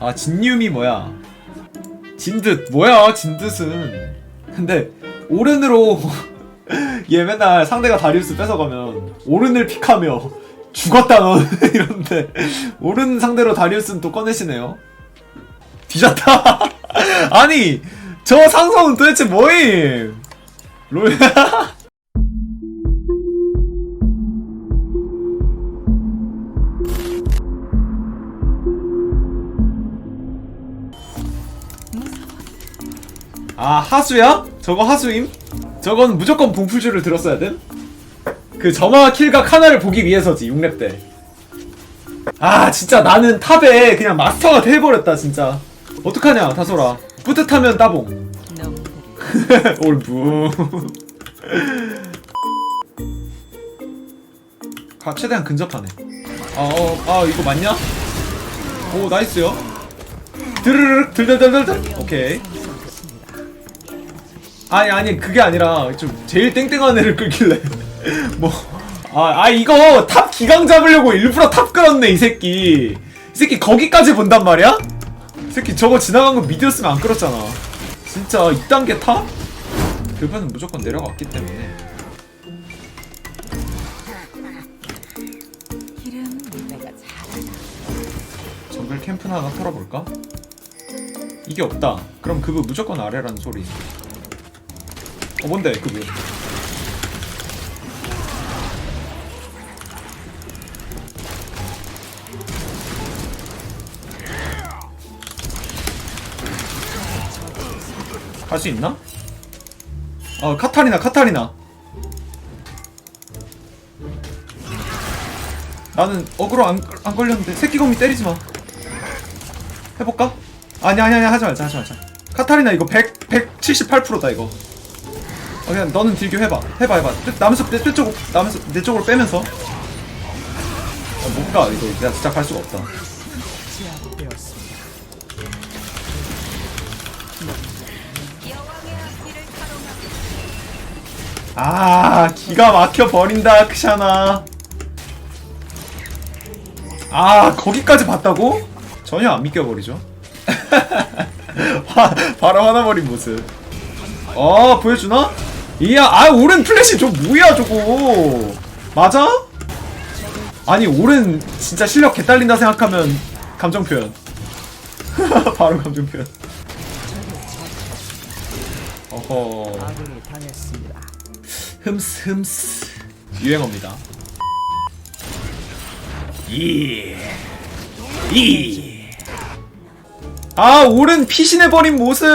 아 진유미 뭐야? 진듯 뭐야 진듯은. 근데 오른으로 얘 맨날 상대가 다리우스 뺏어가면 오른을 픽하며 죽었다 너 이러는데 오른 상대로 다리우스는 또 꺼내시네요. 뒤졌다. 아니 저 상성은 도대체 뭐임? 롤 아 하수야? 저거 하수임? 저건 무조건 봉풀주를 들었어야 돼? 그 점화 킬각 하나를 보기 위해서지 6렙 때. 아 진짜 나는 탑에 그냥 마스터가 돼버렸다 진짜. 어떡하냐 다솔아. 뿌듯하면 따봉. 올부. 가 최대한 근접하네. 아, 어, 아 이거 맞냐? 오 나이스요. 드르륵 들들들들들. 오케이. 아니 아니 그게 아니라 좀 제일 땡땡한 애를 끌길래. 뭐 아, 아 이거 탑 기강 잡으려고 일부러 탑 끌었네 이 새끼. 이 새끼 거기까지 본단 말이야? 이 새끼 저거 지나간 거 미디었으면 안 끌었잖아. 진짜 2단계 탑? 그거는 무조건 내려갔기 때문에. 정글 캠프나 하나 털어볼까? 이게 없다. 그럼 그거 무조건 아래라는 소리 어 뭔데 그거 할수 있나? 어 카타리나 카타리나. 나는 어그로 안, 안 걸렸는데 새끼곰이 때리지 마. 해볼까? 아니 아니 아니 하지 말자 하지 말자. 카타리나 이거 100 178%다 이거 어, 그냥 너는 딜교 해봐. 해봐 해봐. 뜨, 남에서 내, 내 쪽으로 남에서 내 쪽으로 빼면서. 아, 못 가 이거 내가 진짜 갈 수가 없다. 아 기가 막혀 버린다 크샤나. 아 거기까지 봤다고? 전혀 안 믿겨버리죠? 화, 바로 화나버린 모습. 어 보여주나? 이야 아 오른 플래시 저 뭐야 저거 맞아? 아니 오른 진짜 실력 개딸린다 생각하면 감정 표현 바로 감정 표현 어허 아군이 당했습니다. 흠스 흠스 유행어입니다 예. 이. 아 오른 피신해버린 모습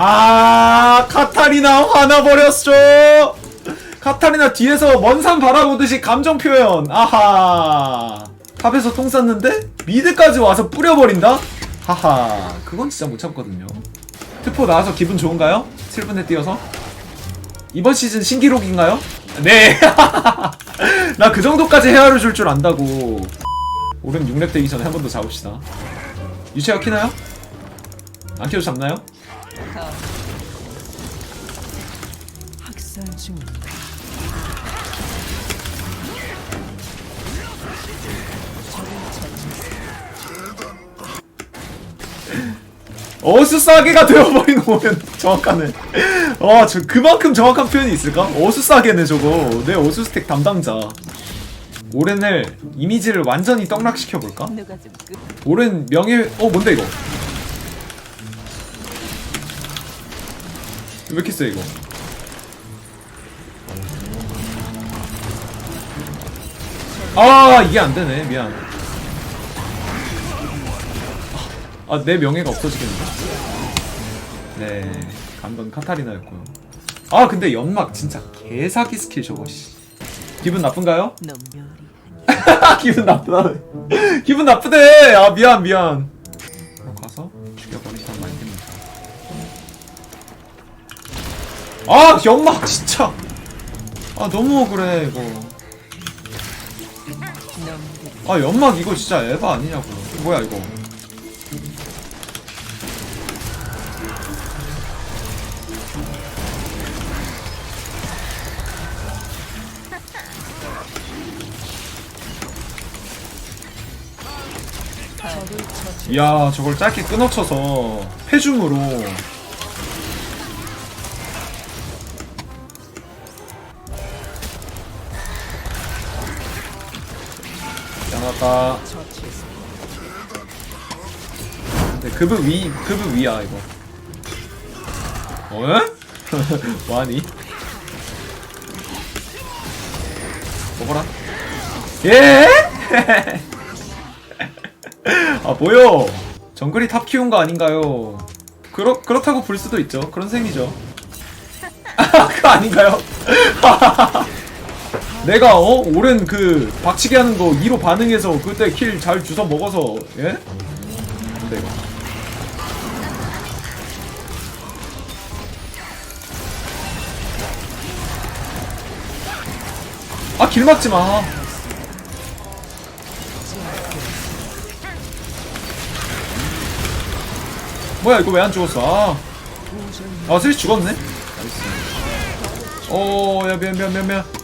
아 카타리나 화나버렸죠 카타리나 뒤에서 먼산 바라보듯이 감정 표현 아하 탑에서 똥 쌌는데 미드까지 와서 뿌려버린다 하하 그건 진짜 못 참거든요 트포 나와서 기분 좋은가요? 7분에 뛰어서 이번 시즌 신기록인가요? 네. 나 그 정도까지 헤아려 줄줄 안다고. 오른 6렙 되기 전에 한 번 더 잡읍시다. 유채가 키나요? 안 키워도 잡나요? 학살 중입니다. 어수싸게가 되어버린 오면 정확하네. 와, 저 그만큼 정확한 표현이 있을까? 어수싸게네 저거. 내 어수스택 담당자. 오렌을 이미지를 완전히 떡락시켜 볼까? 좀 끝. 오른 명예 어 뭔데 이거 왜 이렇게 세 이거 아 이게 안 되네 미안 아 내 명예가 없어지겠네 네 감독 카타리나였고요 아 근데 연막 진짜 개사기 스킬 저거 씨 기분 나쁜가요? 기분 나쁘다. 기분 나쁘대. 아 미안 미안. 아 연막 진짜. 아 너무 억울해 이거. 아 연막 이거 진짜 에바 아니냐고. 뭐야 이거. 이야 저걸 짧게 끊어쳐서 패줌으로. 아까 근데 급은 위 급은 위야 이거 어? 뭐하니? 먹어라 예? 아 뭐요? 정글이 탑 키운 거 아닌가요? 그렇 그렇다고 볼 수도 있죠. 그런 셈이죠. 그거 아닌가요? 내가 어 오랜 그 박치기 하는 거 2로 반응해서 그때 킬 잘 주워 먹어서 예? 근데 이거 아 길 막지 마. 뭐야 이거 왜 안 죽었어? 아, 아 슬시 죽었네. 나이스. 오, 야 미안 미안 미안 미안.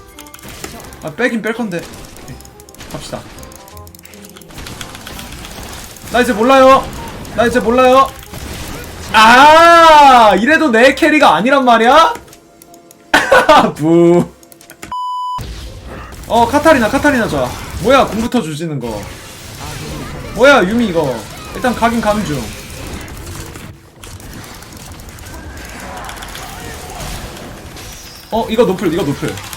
아 빼긴 뺄 건데. 갑시다. 나 이제 몰라요. 나 이제 몰라요. 아, 이래도 내 캐리가 아니란 말이야? 부. 어 카타리나 카타리나 좋아. 뭐야 공부터 주지는 거. 뭐야 유미 이거. 일단 가긴 가는 중. 어 이거 노플 이거 노플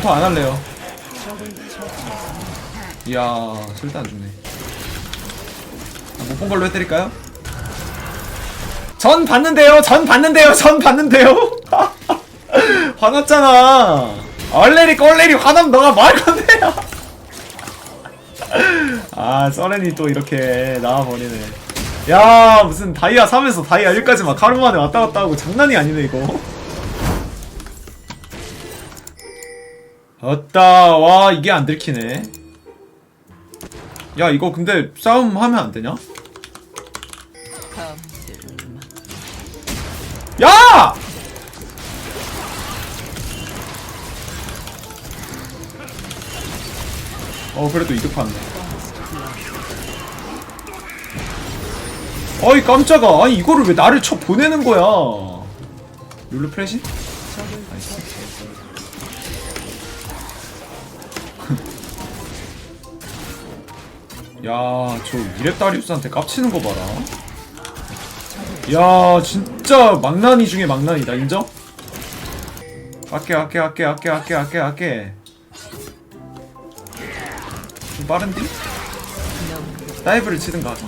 더안 할래요. 이야 절대 안 죽네. 못 본 걸로 해드릴까요? 전 봤는데요 전 봤는데요 전 봤는데요. 화났잖아. 얼레리 꼴레리 화나면 너가 뭐할 건데. 아 써렌이 또 이렇게 나와버리네. 야 무슨 다이아 3에서 다이아 1까지 막 하루 만에 왔다 갔다 하고 장난이 아니네 이거 어따 와 이게 안 들키네 야 이거 근데 싸움 하면 안 되냐? 야! 어 그래도 이득 봤네 어이 깜짝아 아니 이거를 왜 나를 쳐 보내는 거야 룰루 프레시? 나이스 야저 이랩다리우스한테 깝치는 거 봐라 야 진짜 망나니 중에 망나니다 인정? 아껴 아껴 아껴 아껴 아껴 아껴 아껴 좀 빠른디? 다이브를 치든가 하자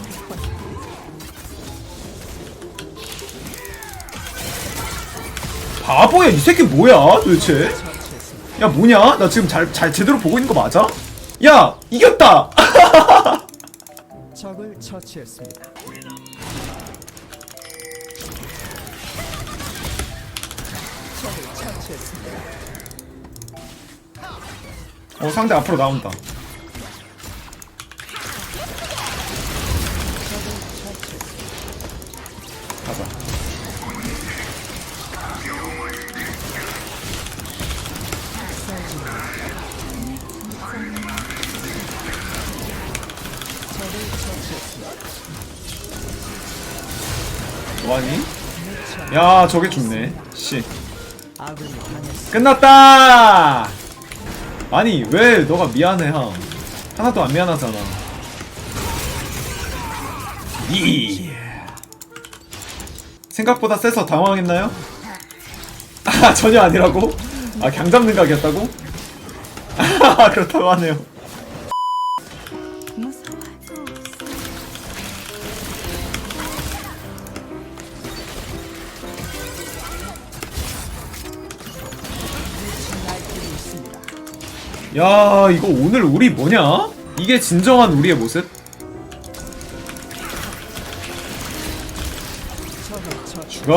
바보야 이 새끼 뭐야 도대체 야 뭐냐 나 지금 잘, 잘 제대로 보고 있는 거 맞아? 야 이겼다 적을 처치했습니다. 적을 처치했습니다. 어 상대 앞으로 나온다 야 저게 죽네 씨. 끝났다! 아니 왜 너가 미안해 함 하나도 안 미안하잖아 이 생각보다 세서 당황했나요? 아 전혀 아니라고? 아 강잡는 각이었다고? 아 그렇다고 하네요 야 이거 오늘 우리 뭐냐? 이게 진정한 우리의 모습? 굿!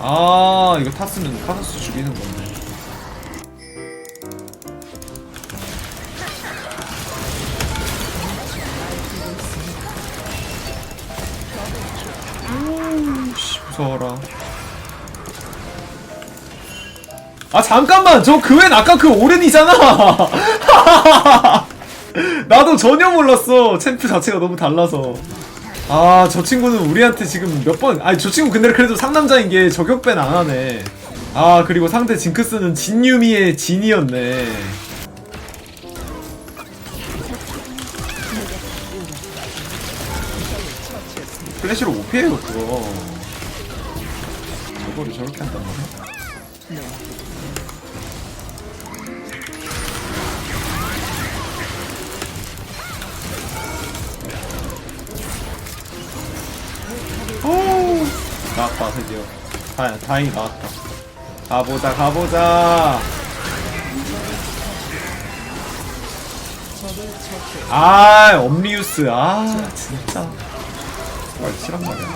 아 이거 탔으면 카서스 죽이는 건데 오씨 무서워라 아 잠깐만. 저 그웬 아까 그 오렌이잖아. 나도 전혀 몰랐어. 챔프 자체가 너무 달라서. 아 저 친구는 우리한테 지금 몇 번 아니 저 친구 근데 그래도 상남자인 게 저격밴 안 하네. 아 그리고 상대 징크스는 진유미의 진이었네. 플래시로 못 피해요 그거. 저거를 저렇게 한단 말이야 나왔다 드디어. 다, 다행히 나왔다. 가보자 가보자! 아 엄리우스. 아 진짜. 아 싫란 말이야.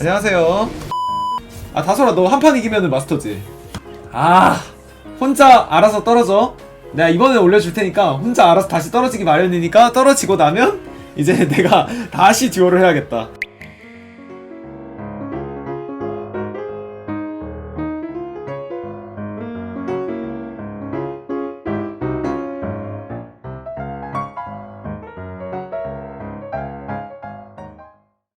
안녕하세요. 아 다솔아 너 한 판 이기면은 마스터지. 아 혼자 알아서 떨어져. 내가 이번에 올려줄 테니까 혼자 알아서 다시 떨어지기 마련이니까 떨어지고 나면 이제 내가 다시 듀오를 해야겠다